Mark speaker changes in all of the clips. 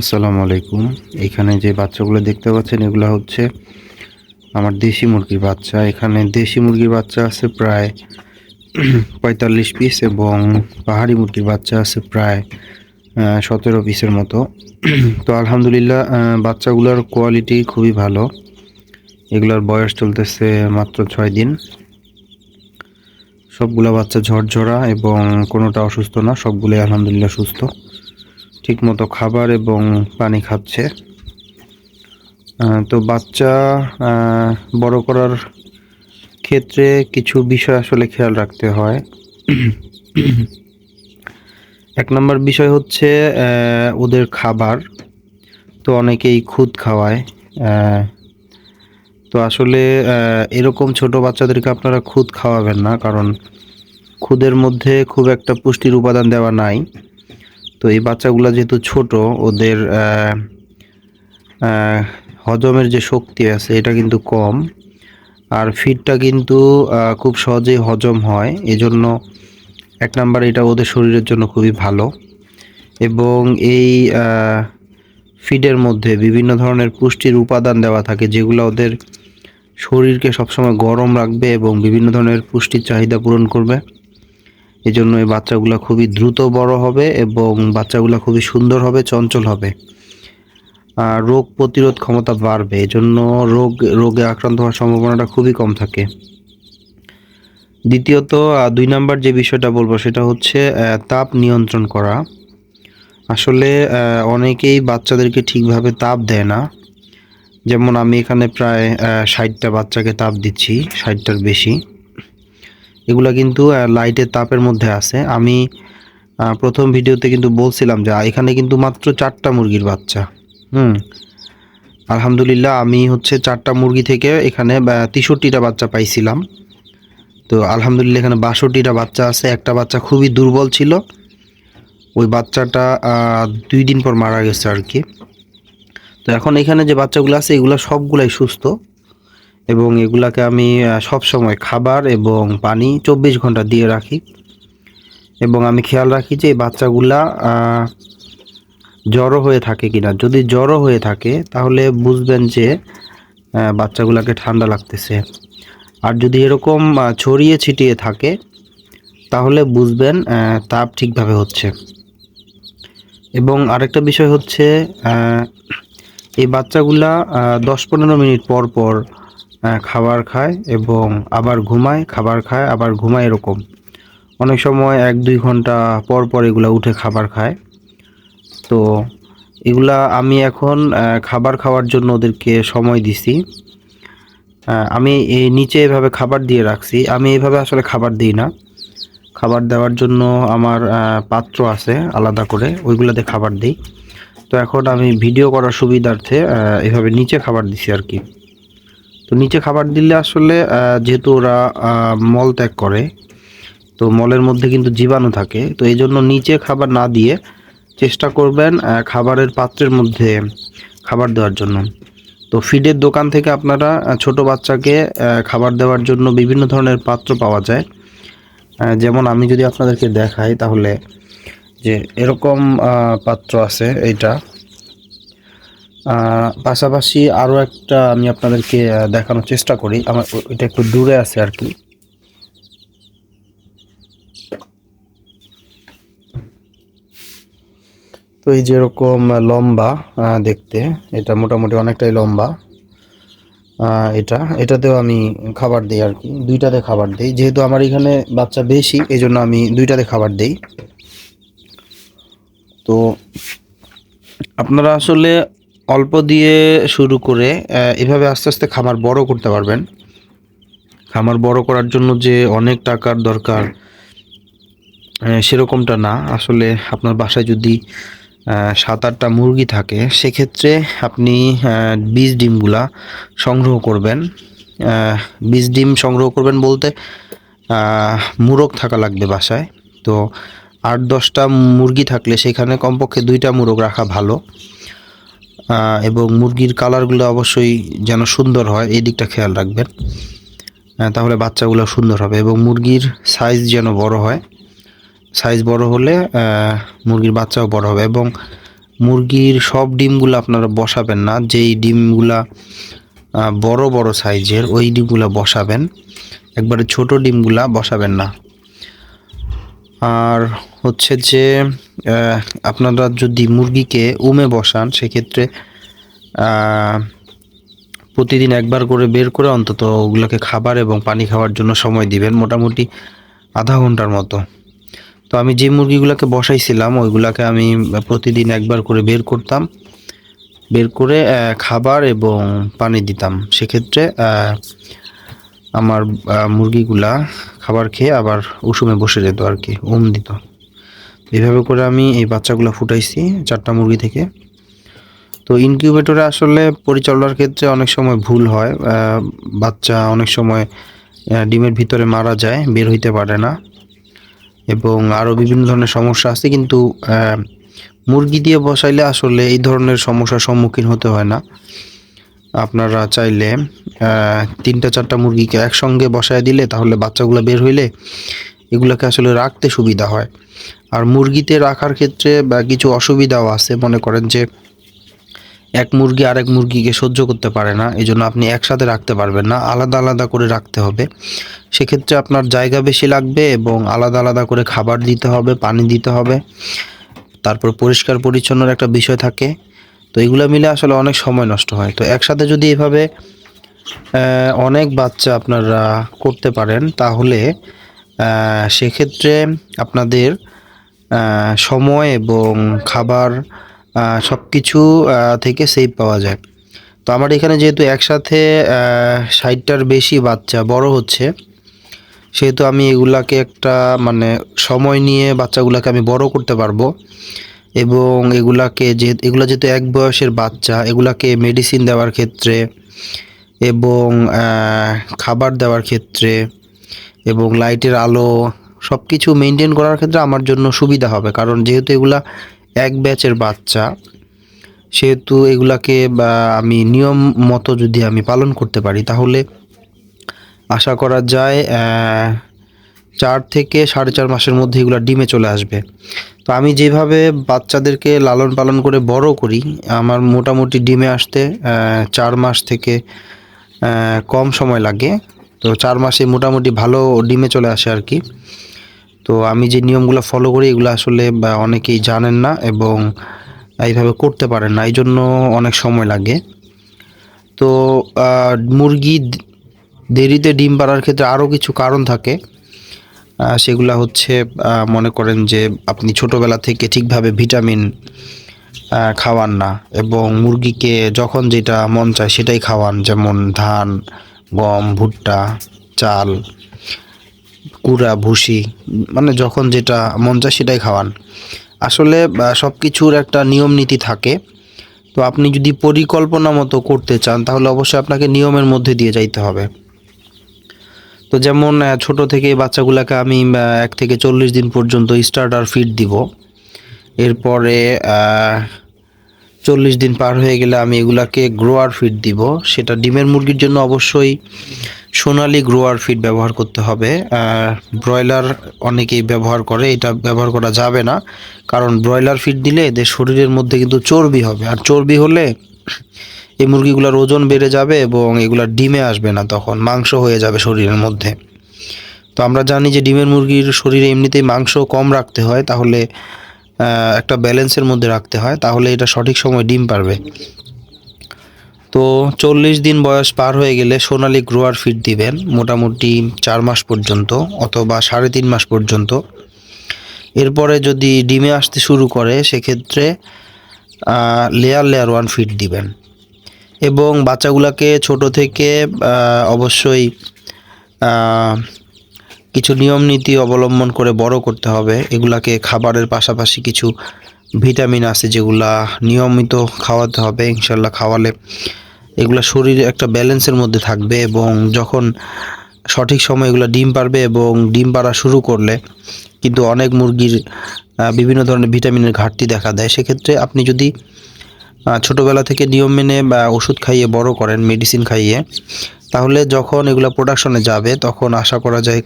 Speaker 1: আসসালামু আলাইকুম। এখানে যে বাচ্চাগুলো দেখতে পাচ্ছেন, এগুলো হচ্ছে আমার দেশি মুরগির বাচ্চা। এখানে দেশি মুরগির বাচ্চা আছে প্রায় পঁয়তাল্লিশ পিস এবং পাহাড়ি মুরগির বাচ্চা আছে প্রায় সতেরো পিসের মতো। তো আলহামদুলিল্লাহ বাচ্চাগুলোর কোয়ালিটি খুবই ভালো। এগুলোর বয়স চলতেছে মাত্র ছয় দিন। সবগুলা বাচ্চা ঝরঝরা এবং কোনোটা অসুস্থ না, সবগুলোই আলহামদুলিল্লাহ সুস্থ। ঠিকমতো খাবার এবং পানি খাচ্ছে। তো বাচ্চা বড় করার ক্ষেত্রে কিছু বিষয় আসলে খেয়াল রাখতে হয়। এক নম্বর বিষয় হচ্ছে ওদের খাবার। তো অনেকেই খুদ খাওয়ায় তো আসলে এরকম ছোট বাচ্চাদেরকে আপনারা খুদ খাওয়াবেন না, কারণ খুদের মধ্যে খুব একটা পুষ্টির উপাদান দেওয়া নাই। তো এই বাচ্চাগুলো যেহেতু ছোট, ওদের হজমের যে শক্তি আছে এটা কিন্তু কম। আর ফিডটা কিন্তু খুব সহজেই হজম হয়। এজন্য এক নাম্বার এটা ওদের শরীরের জন্য খুবই ভালো। এবং এই ফিডের মধ্যে বিভিন্ন ধরনের পুষ্টির উপাদান দেওয়া থাকে, যেগুলো ওদের শরীরকে সবসময় গরম রাখবে এবং বিভিন্ন ধরনের পুষ্টির চাহিদা পূরণ করবে। এই জন্য এই বাচ্চাগুলো খুবই দ্রুত বড় হবে এবং বাচ্চাগুলো খুবই সুন্দর হবে, চঞ্চল হবে। আর রোগ প্রতিরোধ ক্ষমতা বাড়বে, এজন্য রোগ, রোগে আক্রান্ত হওয়ার সম্ভাবনাটা খুবই কম থাকে। দ্বিতীয়ত দুই নাম্বার যে বিষয়টা বলব সেটা হচ্ছে তাপ নিয়ন্ত্রণ করা। আসলে অনেকেই বাচ্চাদেরকে ঠিকভাবে তাপ দেয় না। যেমন আমি এখানে প্রায় ষাটটা বাচ্চাকে তাপ দিচ্ছি, ষাটটার বেশি। এগুলা কিন্তু লাইটের তাপের মধ্যে আছে। আমি প্রথম ভিডিওতে কিন্তু বলছিলাম যে, এখানে কিন্তু মাত্র চারটা মুরগির বাচ্চা। হুম। আলহামদুলিল্লাহ, আমি হচ্ছে চারটা মুরগি থেকে এখানে তেষট্টিটা বাচ্চা পাইছিলাম। তো আলহামদুলিল্লাহ, এখানে বাষট্টিটা বাচ্চা আছে। একটা বাচ্চা খুবই দুর্বল ছিল। ওই বাচ্চাটা দুই দিন পর মারা গেছে আর কি। তো এখন এখানে যে বাচ্চাগুলো আছে, এগুলো সবগুলাই সুস্থ। এবং এগুলাকে আমি সব সময় খাবার এবং পানি চব্বিশ ঘণ্টা দিয়ে রাখি। এবং আমি খেয়াল রাখি যে এই বাচ্চাগুলা জড়ো হয়ে থাকে কিনা। যদি জড়ো হয়ে থাকে, তাহলে বুঝবেন যে বাচ্চাগুলাকে ঠান্ডা লাগতেছে। আর যদি এরকম ছড়িয়ে ছিটিয়ে থাকে, তাহলে বুঝবেন তাপ ঠিকভাবে হচ্ছে। এবং আরেকটা বিষয় হচ্ছে এই বাচ্চাগুলা দশ পনেরো মিনিট পর পর খাবার খায় এবং আবার ঘুমায়, খাবার খায়, আবার ঘুমায় এরকম। অনেক সময় এক দুই ঘণ্টা পর পর এগুলা উঠে খাবার খায়। তো এগুলা আমি এখন খাবার খাওয়ার জন্য ওদেরকে সময় দিছি। আমি এই নিচে এভাবে খাবার দিয়ে রাখছি। আমি এইভাবে আসলে খাবার দিই না। খাবার দেওয়ার জন্য আমার পাত্র আছে আলাদা করে, ওইগুলোতে খাবার দিই। তো এখন আমি ভিডিও করার সুবিধার্থে এভাবে নিচে খাবার দিছি আর কি। তো নিচে খাবার দিলে আসলে যেহেতু ওরা মল ত্যাগ করে, তো মলের মধ্যে কিন্তু জীবাণু থাকে, তো এই জন্য নিচে খাবার না দিয়ে চেষ্টা করবেন খাবারের পাত্রের মধ্যে খাবার দেওয়ার জন্য। তো ফিডের দোকান থেকে আপনারা ছোট বাচ্চাকে খাবার দেওয়ার জন্য বিভিন্ন ধরনের পাত্র পাওয়া যায়। যেমন আমি যদি আপনাদেরকে দেখাই তাহলে, যে এরকম পাত্র আছে এইটা। পাশাপাশি আরও একটা আমি আপনাদেরকে দেখানোর চেষ্টা করি। আমার এটা একটু দূরে আছে আর কি। তো এই যেরকম লম্বা দেখতে, এটা মোটামুটি অনেকটাই লম্বা এটা, এটাতেও আমি খাবার দিই আর কি, দুইটাতে খাবার দিই। যেহেতু আমার এখানে বাচ্চা বেশি এই জন্য আমি দুইটাতে খাবার দিই। তো আপনারা আসলে অল্প দিয়ে শুরু করে এভাবে আস্তে আস্তে খামার বড় করতে পারবেন। খামার বড় করার জন্য যে অনেক টাকার দরকার সেরকমটা না। আসলে আপনার বাসায় যদি সাত আটটা মুরগি থাকে সেক্ষেত্রে আপনি বীজ ডিমগুলা সংগ্রহ করবেন। বীজ ডিম সংগ্রহ করবেন বলতে মুরগ থাকা লাগবে বাসায়। তো আট দশটা মুরগি থাকলে সেখানে কমপক্ষে দুইটা মুরগ রাখা ভালো। এবং মুরগির কালারগুলো অবশ্যই যেন সুন্দর হয়, এই দিকটা খেয়াল রাখবেন। তাহলে বাচ্চাগুলো সুন্দর হবে এবং মুরগির সাইজ যেন বড় হয়। সাইজ বড় হলে মুরগির বাচ্চাও বড় হবে এবং মুরগির সব ডিমগুলো আপনারা বসাবেন না, যেই ডিমগুলা বড় বড় সাইজের ওই ডিমগুলো বসাবেন। একবারে ছোট ডিমগুলা বসাবেন না। আর হচ্ছে যে আপনারা যদি মুরগিকে উমে বসান, সেক্ষেত্রে প্রতিদিন একবার করে বের করে অন্তত ওগুলোকে খাবার এবং পানি খাওয়ার জন্য সময় দিবেন, মোটামুটি আধা ঘণ্টার মতো। তো আমি যে মুরগিগুলোকে বসাইছিলাম, ওইগুলোকে আমি প্রতিদিন একবার করে বের করতাম, বের করে খাবার এবং পানি দিতাম। সেক্ষেত্রে আমার মুরগিগুলা খাবার খেয়ে আবার উষুমে বসে যেত আর কি উম দিত। এভাবে করে আমি এই বাচ্চাগুলো ফুটাইছি চারটা মুরগি থেকে। তো ইনকিউবেটরে আসলে পরিচালনার ক্ষেত্রে অনেক সময় ভুল হয় বাচ্চা অনেক সময় ডিমের ভিতরে মারা যায়, বের হইতে পারে না। এবং আরও বিভিন্ন ধরনের সমস্যা আছে, কিন্তু মুরগি দিয়ে বসাইলে আসলে এই ধরনের সমস্যার সম্মুখীন হতে হয় না। আপনারা চাইলে তিনটা চারটা মুরগিকে একসঙ্গে বসায় দিলে তাহলে বাচ্চাগুলো বের হইলে এগুলোকে আসলে রাখতে সুবিধা হয়। আর মুরগিতে রাখার ক্ষেত্রে বা কিছু অসুবিধাও আছে, মনে করেন যে এক মুরগি আরেক মুরগিকে সহ্য করতে পারে না এই জন্য আপনি একসাথে রাখতে পারবেন না, আলাদা আলাদা করে রাখতে হবে। সেক্ষেত্রে আপনার জায়গা বেশি লাগবে এবং আলাদা আলাদা করে খাবার দিতে হবে, পানি দিতে হবে। তারপর পরিষ্কার পরিচ্ছন্নর একটা বিষয় থাকে তো এগুলো মিলে আসলে অনেক সময় নষ্ট হয়। তো একসাথে যদি এভাবে অনেক বাচ্চা আপনারা করতে পারেন, তাহলে সেক্ষেত্রে আপনাদের সময় এবং খাবার সব কিছু থেকে সেভ পাওয়া যায়। তো আমার এখানে যেহেতু একসাথে ষাটটার বেশি বাচ্চা বড় হচ্ছে, সেহেতু আমি এগুলাকে একটা মানে সময় নিয়ে বাচ্চাগুলোকে আমি বড় করতে পারব। এবং এগুলাকে যে, এগুলো যেহেতু এক বয়সের বাচ্চা, এগুলাকে মেডিসিন দেওয়ার ক্ষেত্রে এবং খাবার দেওয়ার ক্ষেত্রে এবং লাইটের আলো সব কিছু মেনটেন করার ক্ষেত্রে আমার জন্য সুবিধা হবে। কারণ যেহেতু এগুলা এক ব্যাচের বাচ্চা, সেহেতু এগুলাকে আমি নিয়ম মতো যদি আমি পালন করতে পারি, তাহলে আশা করা যায় চার থেকে সাড়ে চার মাসের মধ্যে এগুলা ডিমে চলে আসবে। তো আমি যেভাবে বাচ্চাদেরকে লালন পালন করে বড় করি, আমার মোটামুটি ডিমে আসতে চার মাস থেকে কম সময় লাগে। তো চার মাসে মোটামুটি ভালো ডিমে চলে আসে আর কি। তো আমি যে নিয়মগুলো ফলো করি, এগুলো আসলে অনেকেই জানেন না এবং এইভাবে করতে পারেন না এই জন্য অনেক সময় লাগে। তো মুরগি দেরিতে ডিম পাড়ার ক্ষেত্রে আরও কিছু কারণ থাকে। সেগুলা হচ্ছে মনে করেন যে আপনি ছোটোবেলা থেকে ঠিকভাবে ভিটামিন খাওয়ান না এবং মুরগিকে যখন যেটা মন চায় সেটাই খাওয়ান, যেমন ধান, গম, ভুট্টা, চাল, কুড়া, ভুসি মানে যখন যেটা মন চায় সেটাই খাওয়ান। আসলে সব কিছুর একটা নিয়ম নীতি থাকে। তো আপনি যদি পরিকল্পনা মতো করতে চান তাহলে অবশ্যই আপনাকে নিয়মের মধ্যে দিয়ে যাইতে হবে। তো যেমন ছোট থেকে বাচ্চাগুলোকে আমি এক থেকে চল্লিশ দিন পর্যন্ত স্টার্টার ফিড দিব। এরপরে চল্লিশ দিন পার হয়ে গেলে আমি এগুলাকে গ্রোয়ার ফিড দিব। সেটা ডিমের মুরগির জন্য অবশ্যই সোনালি গ্রোয়ার ফিড ব্যবহার করতে হবে। ব্রয়লার অনেকেই ব্যবহার করে, এটা ব্যবহার করা যাবে না। কারণ ব্রয়লার ফিড দিলে এদের শরীরের মধ্যে কিন্তু চর্বি হবে। আর চর্বি হলে এই মুরগিগুলোর ওজন বেড়ে যাবে এবং এগুলার ডিমে আসবে না তখন, মাংস হয়ে যাবে শরীরের মধ্যে। তো আমরা জানি যে ডিমের মুরগির শরীরে এমনিতেই মাংস কম রাখতে হয়, তাহলে একটা ব্যালেন্সের মধ্যে রাখতে হয়, তাহলে এটা সঠিক সময় ডিম পারবে। তো চল্লিশ দিন বয়স পার হয়ে গেলে সোনালি গ্রোয়ার ফিড দিবেন, মোটামুটি চার মাস পর্যন্ত অথবা সাড়ে তিন মাস পর্যন্ত। এরপরে যদি ডিমে আসতে শুরু করে, সেক্ষেত্রে লেয়ার লেয়ার ওয়ান ফিড দিবেন। এবং বাচ্চাগুলোকে ছোট থেকে অবশ্যই কিছু নিয়ম নীতি অবলম্বন করে বড় করতে হবে। এগুলাকে খাবারের পাশাপাশি কিছু ভিটামিন আছে যেগুলা নিয়মিত খাওয়াতে হবে ইনশাল্লাহ খাওয়ালে এগুলা শরীরে একটা ব্যালেন্সের মধ্যে থাকবে এবং যখন সঠিক সময় এগুলো ডিম পারবে এবং ডিম পাড়া শুরু করলে কিন্তু অনেক মুরগির বিভিন্ন ধরনের ভিটামিনের ঘাটতি দেখা দেয়। সেক্ষেত্রে আপনি যদি ছোটবেলা থেকে নিয়ম মেনে বা ওষুধ খাইয়ে বড় করেন মেডিসিন খাইয়ে, তাহলে যখন এগুলো প্রোডাকশনে যাবে, তখন আশা করা যায়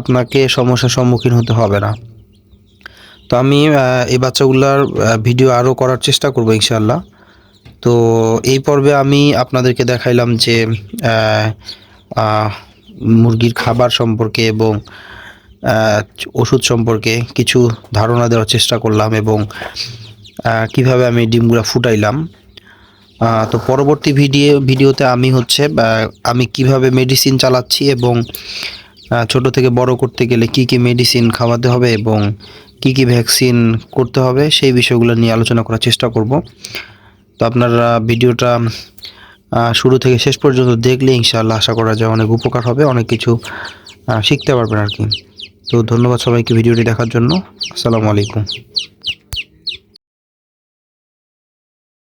Speaker 1: আপনাকে সমস্যার সম্মুখীন হতে হবে না। তো আমি এই বাচ্চাগুলার ভিডিও আরও করার চেষ্টা করব ইনশাল্লাহ তো এই পর্বে আমি আপনাদেরকে দেখাইলাম যে মুরগির খাবার সম্পর্কে এবং ওষুধ সম্পর্কে কিছু ধারণা দেওয়ার চেষ্টা করলাম এবং কীভাবে আমি ডিমগুলো ফুটাইলাম। তো পরবর্তী ভিডিও ভিডিওতে আমি হচ্ছে আমি কীভাবে মেডিসিন চালাচ্ছি এবং ছোট থেকে বড় করতে গেলে কি কি মেডিসিন খাওয়াতে হবে এবং কি কি ভ্যাকসিন করতে হবে, সেই বিষয়গুলো নিয়ে আলোচনা করার চেষ্টা করব। তো আপনারা ভিডিওটা শুরু থেকে শেষ পর্যন্ত দেখলে ইনশাআল্লাহ আশা করা যায় অনেক উপকার হবে, অনেক কিছু শিখতে পারবেন আর কি। তো ধন্যবাদ সবাইকে ভিডিওটি দেখার জন্য। আসসালামু আলাইকুম।